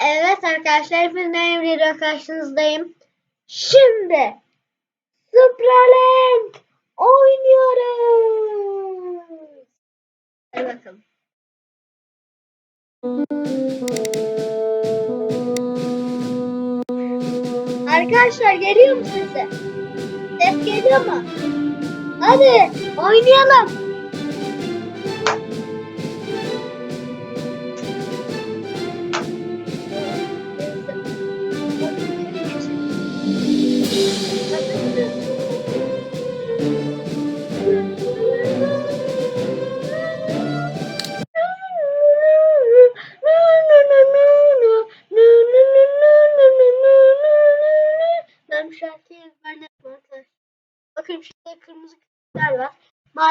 Evet arkadaşlar bir video karşınızdayım. Şimdi Supraland oynuyoruz. Hadi bakalım. Arkadaşlar geliyor mu size? Ses geliyor mu? Hadi oynayalım.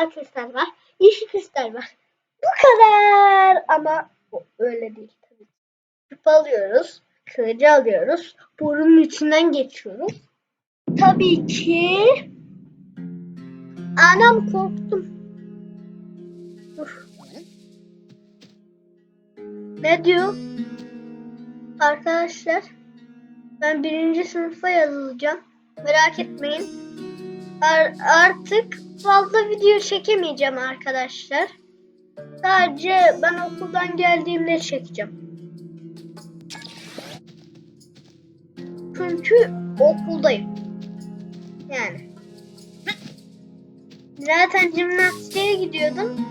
Mavi kristal var. Yeşil kristal var. Bu kadar. Ama öyle değil tabii. Alıyoruz. Kılıcı alıyoruz. Borunun içinden geçiyoruz. Tabii ki Anam korktum. Ne diyor? Arkadaşlar ben birinci sınıfa yazılacağım. Merak etmeyin. Ar- artık fazla video çekemeyeceğim arkadaşlar. Sadece ben okuldan geldiğimde çekeceğim. Çünkü okuldayım. Yani. Zaten jimnastiğe gidiyordum.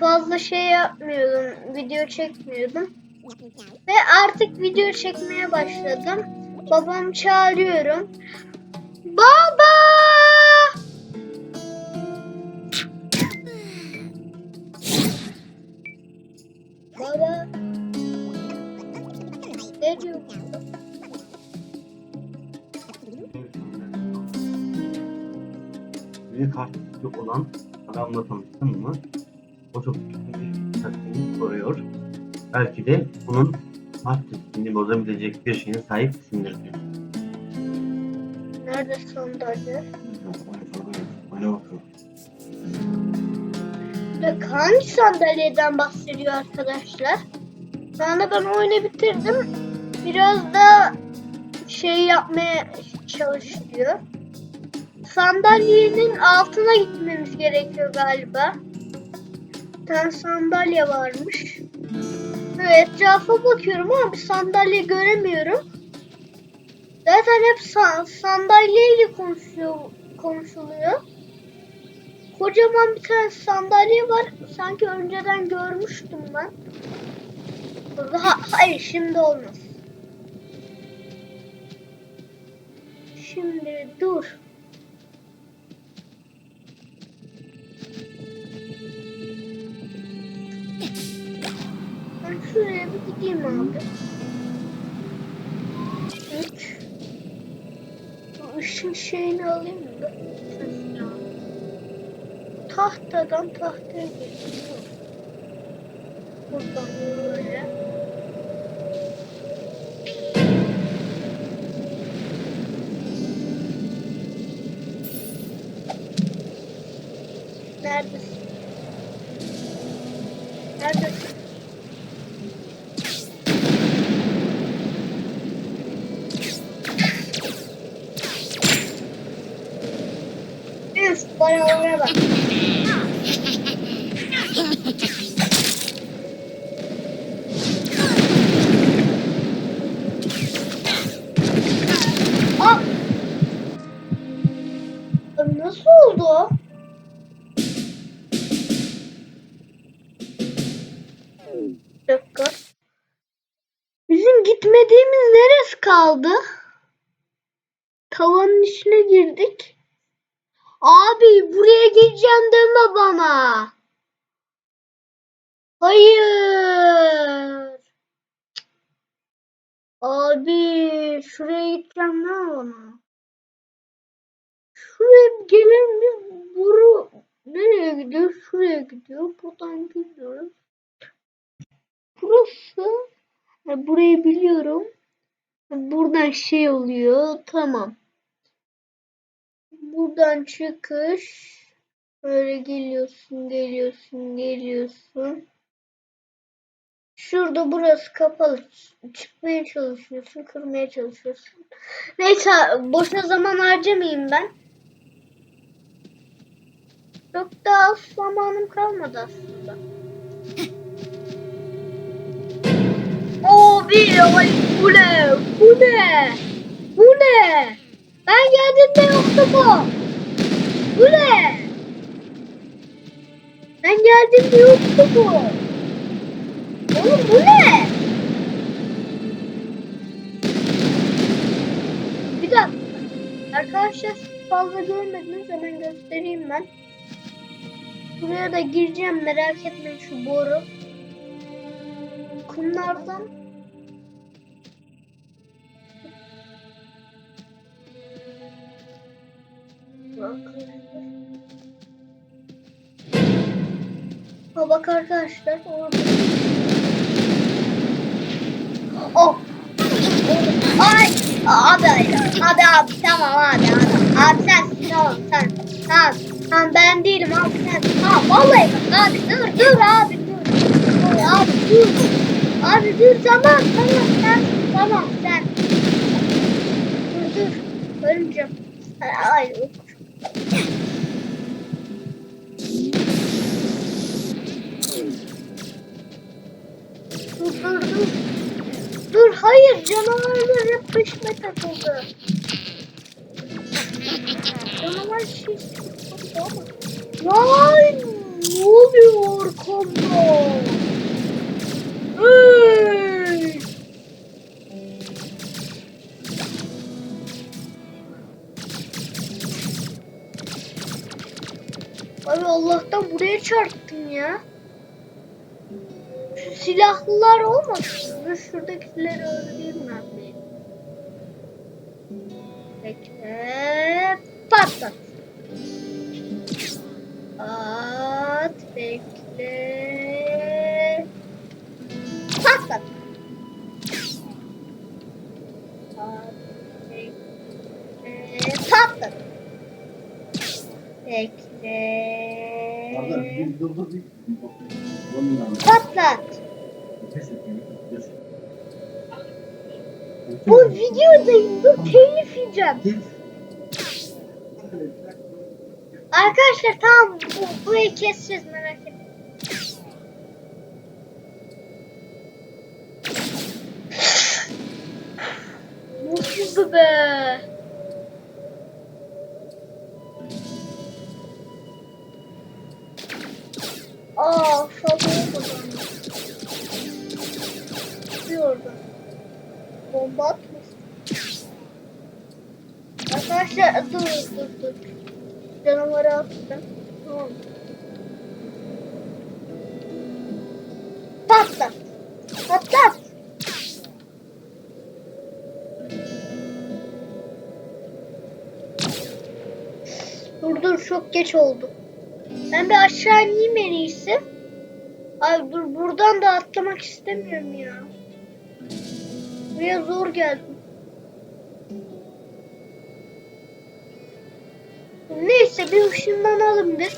Fazla şey yapmıyordum. Video çekmiyordum. Ve artık video çekmeye başladım. Babam çağırıyorum. Baba. Harfli olan adamla tanıştın mı? O çok dikkatini soruyor. Belki de bunun harf disiplinini bozabilecek bir şeye sahipsindir diyor. Nerede sandalye? Öyle bakıyor. Ve hangi sandalyeden bahsediyor arkadaşlar? Şu anda ben oyunu bitirdim. Biraz da şey yapmaya çalışıyor. Sandalyenin altına gitmemiz gerekiyor galiba. Bir tane sandalye varmış. Evet, etrafa bakıyorum ama bir sandalye göremiyorum. Zaten hep sa- sandalyeyle konuşuyor, konuşuluyor. Kocaman bir tane sandalye var. Sanki önceden görmüştüm ben. Ha- hayır şimdi olmaz. Şimdi dur. Şuraya bir gideyim abi. Üç. Bu ışın şeyini alayım mı? Tahtadan tahtaya geçiyor. Buradan böyle. Üf, paralara bak. Nasıl oldu? Bir. Bizim gitmediğimiz neresi kaldı? Tavanın içine girdik. Abi buraya gireceğim deme bana. Hayır. Abi şuraya gideceğim deme bana. Şuraya gelir mi? Buru nereye gidiyor? Şuraya gidiyor. Buradan gidiyoruz. Burası. Ha, burayı biliyorum. Buradan şey oluyor. Tamam. Buradan çıkış. Böyle geliyorsun, geliyorsun, geliyorsun. Şurada burası kapalı. Çıkmaya çalışıyorsun, kırmaya çalışıyorsun. Neyse boşa zaman harcamayayım ben. Çok da az zamanım kalmadı aslında. Abi ay bu ne? Bu ne? Bu ne? Ben geldiğimde yoktu bu. Bu ne? Ben geldiğimde yoktu bu. Oğlum bu ne? Bir dakika. Arkadaşlar fazla görmediniz hemen göstereyim ben. Buraya da gireceğim merak etmeyin şu boru. Kumlardan Ha bak arkadaşlar. Oh. Ay abi abi abi tamam abi abi sen tamam sen tamam. Tamam ben değilim abi sen tamam vallahi bak abi dur dur abi dur. Abi dur. Abi dur tamam tamam sen tamam sen. Dur dur ölmeyeceğim. Ay ay peşime takıldı. Canavar şey takıldı ama. Lan ne oluyor arkamda? Hey! Abi Allah'tan buraya çarptım ya. Şu silahlılar olmasın. Şuradakileri öldüreyim bir. Bekle. Patlat. At. Bekle. Bu videodayım. Dur telif yiyeceğim. Arkadaşlar tamam bu, burayı keseceğiz Bomba atmış. Arkadaşlar dur dur dur. Canavarı attım. Tamam. Patlat. Patlat. Dur dur çok geç oldu. Ben bir aşağı ineyim en iyisi. Abi dur buradan da atlamak istemiyorum ya. Buraya zor geldim. Neyse bir ışınlanalım bir.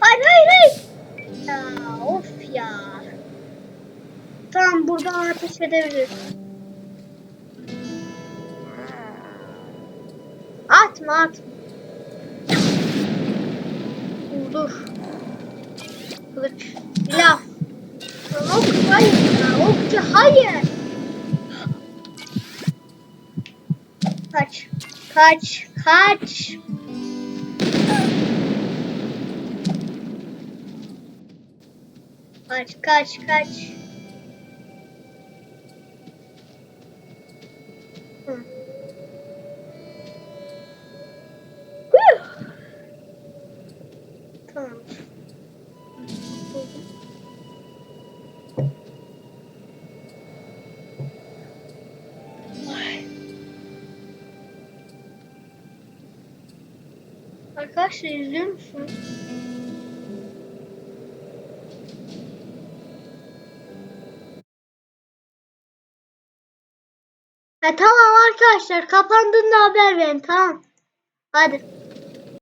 Hayır hayır hayır. Ya of ya. Tamam buradan ateş edebiliriz. Atma atma. Dur dur. Kılıç. Silah. Ok hayır ya. Okçu hayır. Kaç. Kaç. Kaç. Kaç kaç kaç. Hı. Arkadaşlar izliyor musunuz? Ha tamam arkadaşlar kapandığında haber verin tamam. Hadi.